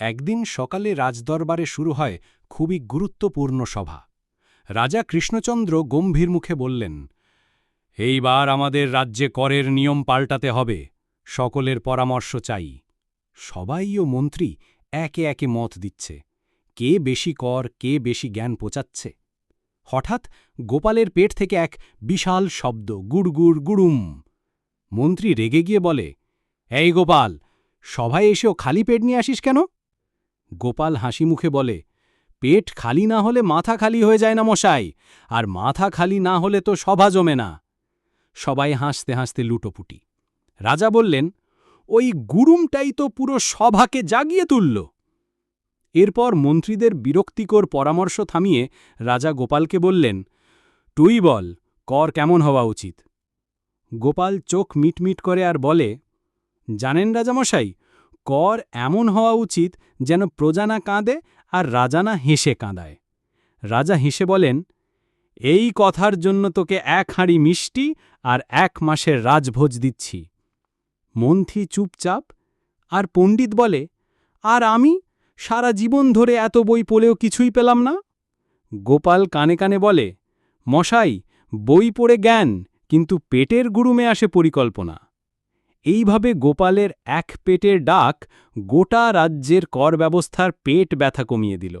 একদিন সকালে রাজদরবারে শুরু হয় খুবই গুরুত্বপূর্ণ সভা। রাজা কৃষ্ণচন্দ্র গম্ভীর মুখে বললেন, এইবার আমাদের রাজ্যে করের নিয়ম পাল্টাতে হবে, সকলের পরামর্শ চাই। সবাই ও মন্ত্রী একে একে মত দিচ্ছে, কে বেশি কর, কে বেশি জ্ঞান পোচাচ্ছে। হঠাৎ গোপালের পেট থেকে এক বিশাল শব্দ গুড়গুড় গুড়ুম। মন্ত্রী রেগে গিয়ে বলে, এই গোপাল, সভায় এসেও খালি পেট নিয়ে আসিস কেন? গোপাল হাসি মুখে বলে, পেট খালি না হলে মাথা খালি হয়ে যায় না মশাই, আর মাথা খালি না হলে তো সভা জমে না। সবাই হাসতে হাসতে লুটোপুটি। রাজা বললেন, ওই গুরুমটাই তো পুরো সভাকে জাগিয়ে তুলল। এরপর মন্ত্রীদের বিরক্তিকর পরামর্শ থামিয়ে রাজা গোপালকে বললেন, তুই বল, কর কেমন হওয়া উচিত? গোপাল চোখ মিটমিট করে আর বলে, জানেন রাজামশাই কর এমন হওয়া উচিত যেন প্রজা না কাঁদে আর রাজা না হেসে কাঁদায়। রাজা হেসে বলেন, এই কথার জন্য তোকে এক হাঁড়ি মিষ্টি আর এক মাসের রাজভোজ দিচ্ছি। মন্থী চুপচাপ আর পণ্ডিত বলে, আর আমি সারা জীবন ধরে এত বই পড়েও কিছুই পেলাম না? গোপাল কানে কানে বলে, মশাই, বই পড়ে জ্ঞান, কিন্তু পেটের গুরুমে আসে পরিকল্পনা। এইভাবে গোপালের এক পেটের ডাক গোটা রাজ্যের কর ব্যবস্থার পেট ব্যথা কমিয়ে দিল।